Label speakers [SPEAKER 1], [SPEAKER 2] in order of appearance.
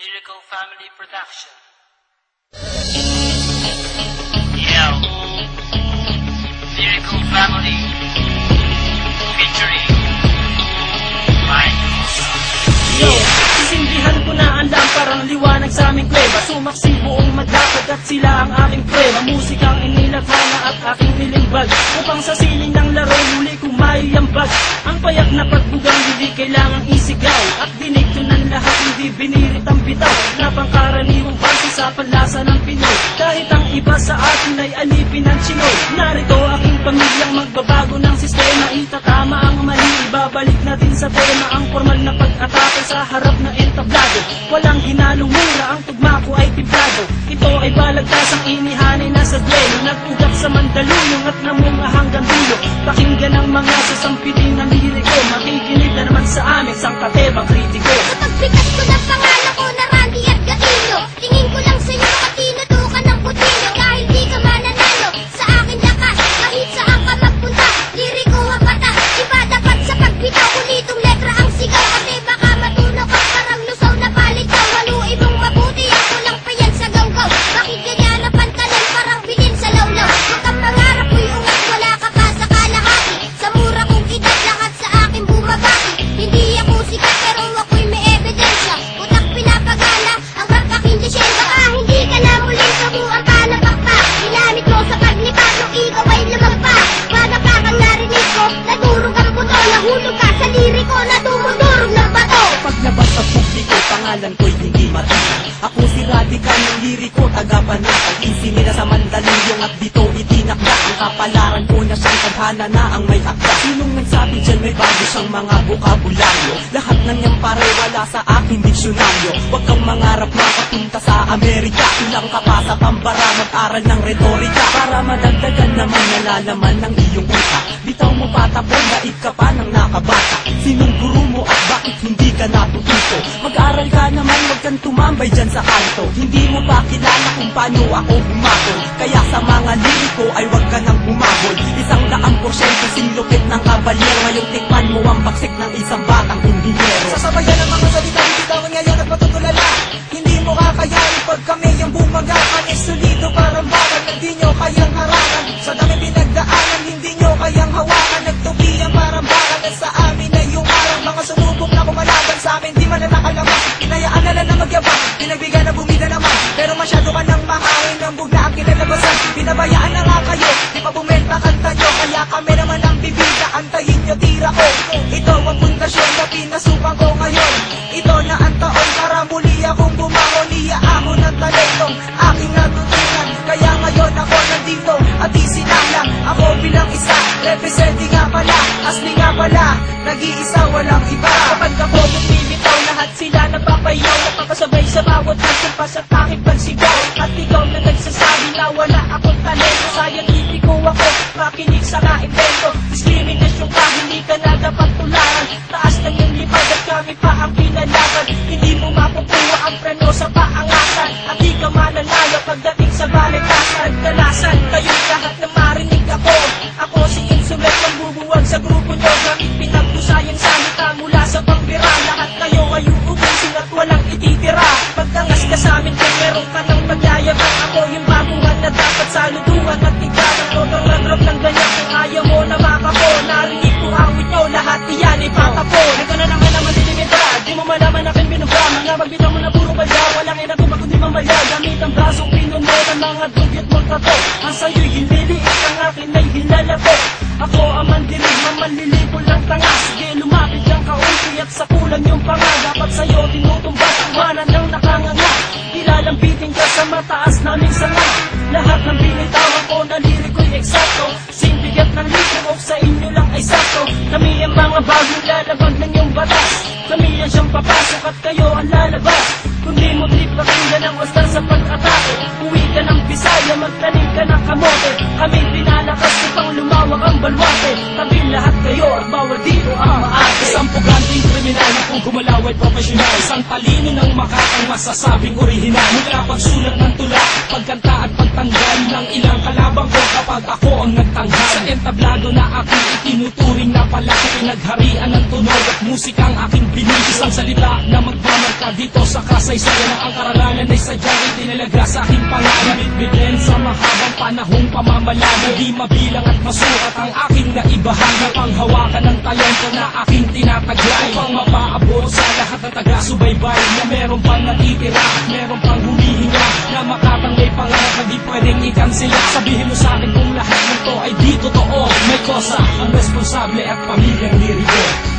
[SPEAKER 1] Lyrical Family Production. Yo. Lyrical Family. Featuring Mike
[SPEAKER 2] Yo, sisindihan ko na ang lamparang liwanag sa aming kleba Sumaksi buong madakot at sila ang aking prema Musikang inilaghana at aking nilimbag Upang sa siling ng laro muli kong maiambag Ang payak na pagbugang pangkaraniwang base sa panlasa ng Pinoy. Kahit ang iba sa atin ay alipin ng Chinoy. Narito aking pamilyang magbabago ng sistema. Itatama ang mali, ibabalik natin sa tema. Ang formal na pag-atake sa harap na entablado. Walang hinalong mura, ang tugma ko ay timplado Ito ay balagtasang inihanay na sa duelo. Nagugap sa mandaluyong at namunga hanggang dulo Pakinggan ang mga sasampitin ng liriko. Makikinig na naman sa amin, sang katebang kritiko
[SPEAKER 3] liriko,
[SPEAKER 2] tagapanatag Isip nila sa Mandaluyong at dito itinakda. Ang kapalaran ko na siyang tadhana na ang may akda. Sinong nagsabi dyan may bago siyang mga bukabularyo? Lahat ng niyang pare wala sa aking diksyonaryo. Huwag kang mangarap na kapunta sa Amerika. Ilang ka pa sa pambara, mag-aral ng retorika. Para madagdagan naman nalalaman ng iyong utak. Bitaw mo patapon, daig ka pa ng nakabata. Sinong guru ka natututo Mag-aral ka naman, wag kang tumambay dyan sa kanto. Hindi mo pa kilala kung paano ako humabol. Kaya sa mga liriko ay wag ka nang humabol. Isang daang porsyento sinlupit ng kabalyero. Ngayong tikman mo ang baksik ng isang batang inhinyero
[SPEAKER 4] Sasabayan ang mga salita Bitawan ngayon at matutulala. Hindi mo kakayanin pag kami yung bumaga Kami solido parang bakal na di nyo kayang harangan Sa dami pinagdaanan hindi nyo kayang hawakan. Nagtubiyan parang bakal at sa amin ay yung arang Mga sumubok nag-iisa walang iba.
[SPEAKER 2] Kapag ako bumibitaw, lahat sila napapayaw Napapasabay sa bawat pagsimpas at aking pagsigaw At ikaw na nagsasabi na wala akong talento. Scientifico ako, makinig sa na-invento Discrimination dugyot mong kato Ang sa'yo'y hinliliit, ang akin ay hilalako Ako ang mandinig, mamanlilipo lang tanga. Sige lumapit lang kaunti at sa kulang yung panga. Dapat sa'yo tinutumbas mana ng nakanganga. Ilalambitin ka sa mataas naming sanga Lahat ng binitawan ko na liriko'y eksakto. Simbigat ng litro sa inyo lang ay sakto. Kami ang mga bagong lalabag ng iyong batas. Kami ang siyang papasok at kayo at bawal dito ang maate
[SPEAKER 5] Isang puganting kriminal na kung gumalaw ay profesional. Isang talino ng makakang masasabing orihinal. Mula pagsulat ng tula, pagkanta at pagtanggal Ng ilang kalabang ko kapag ako ang nagtanghal Sa entablado na aking itinuturing na pala Pinagharian ng tunog at musikang aking binis Isang salita na magmamarka dito sa kasaysayan Na ang karangalan ay sadyang itinalaga sa aking pangalan. Bitbitin sa mahabang panahong pamamalagi Di mabilang at masukat ang aking naibahagi Panghawakan ng talento na aking tinataglay Upang mapaabot sa lahat ng taga-subaybay Na meron pang natitira at meron pang pwedeng i-cancel at sabihin mo sa akin kung lahat ng to ay di totoo. May kosa ang responsable at pamilyang ni Rigor